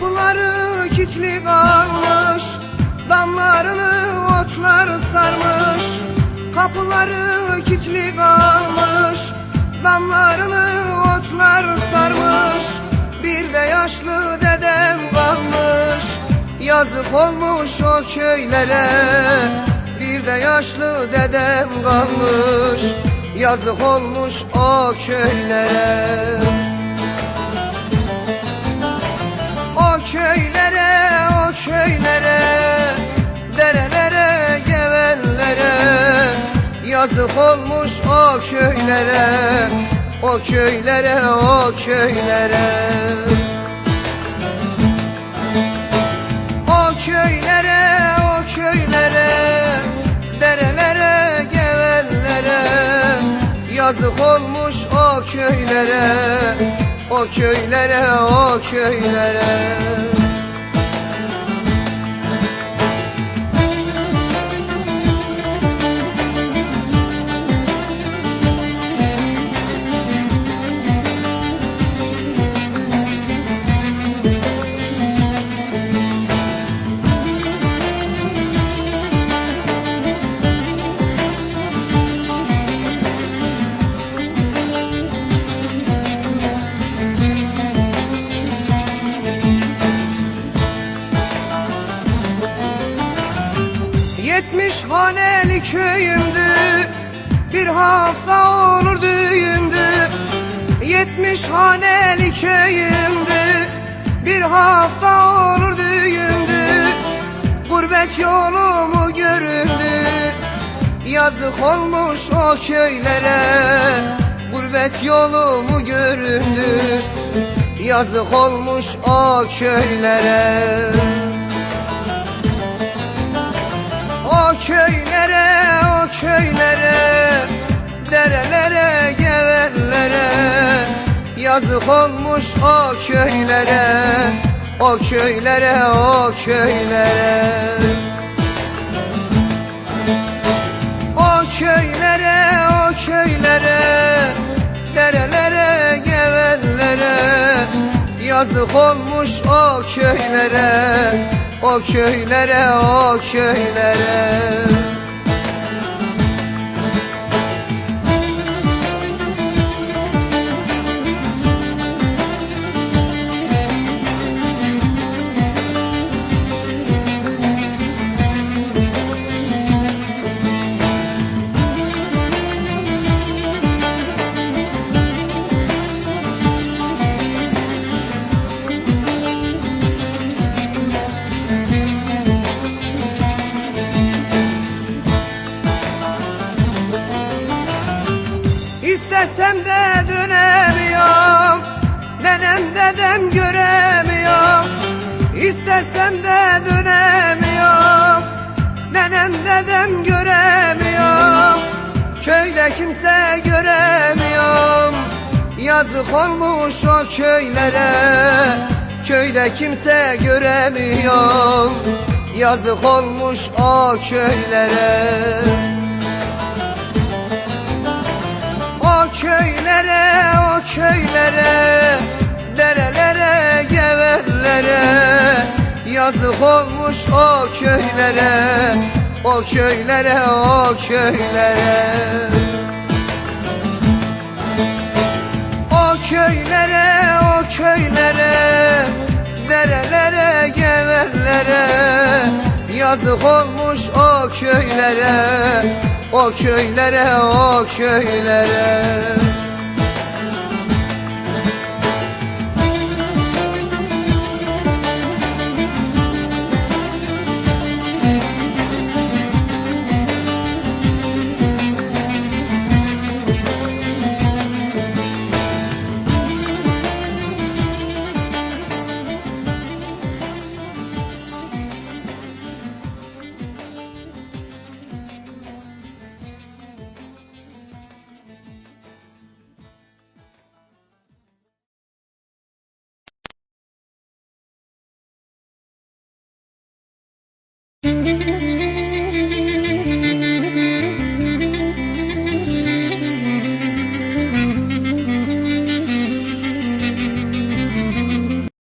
Kapıları kilitli kalmış Damlarını otlar sarmış. Kapıları kilitli kalmış Damlarını otlar sarmış. Bir de yaşlı dedem kalmış Yazık olmuş o köylere. Bir de yaşlı dedem kalmış Yazık olmuş o köylere Yazık olmuş o köylere O köylere, o köylere. O köylere, o köylere Derelere, gevellere Yazık olmuş o köylere O köylere, o köylere Yetmiş haneli köyümdü Bir hafta olur düğündü. Yetmiş haneli köyümdü Bir hafta olur düğündü. Gurbet yolumu göründü? Yazık olmuş o köylere. Gurbet yolumu göründü? Yazık olmuş o köylere Yazık olmuş o köylere O köylere, o köylere. O köylere, o köylere Derelere, gevellere Yazık olmuş o köylere O köylere, o köylere İstesem de dönemiyorum. Nenem dedem göremiyorum. İstesem de dönemiyorum. Nenem dedem göremiyorum. Köyde kimse göremiyorum. Yazık olmuş o köylere. Köyde kimse göremiyorum. Yazık olmuş o köylere Yazık olmuş o köylere O köylere, o köylere. O köylere, o köylere Derelere, gevellere Yazık olmuş o köylere O köylere, o köylere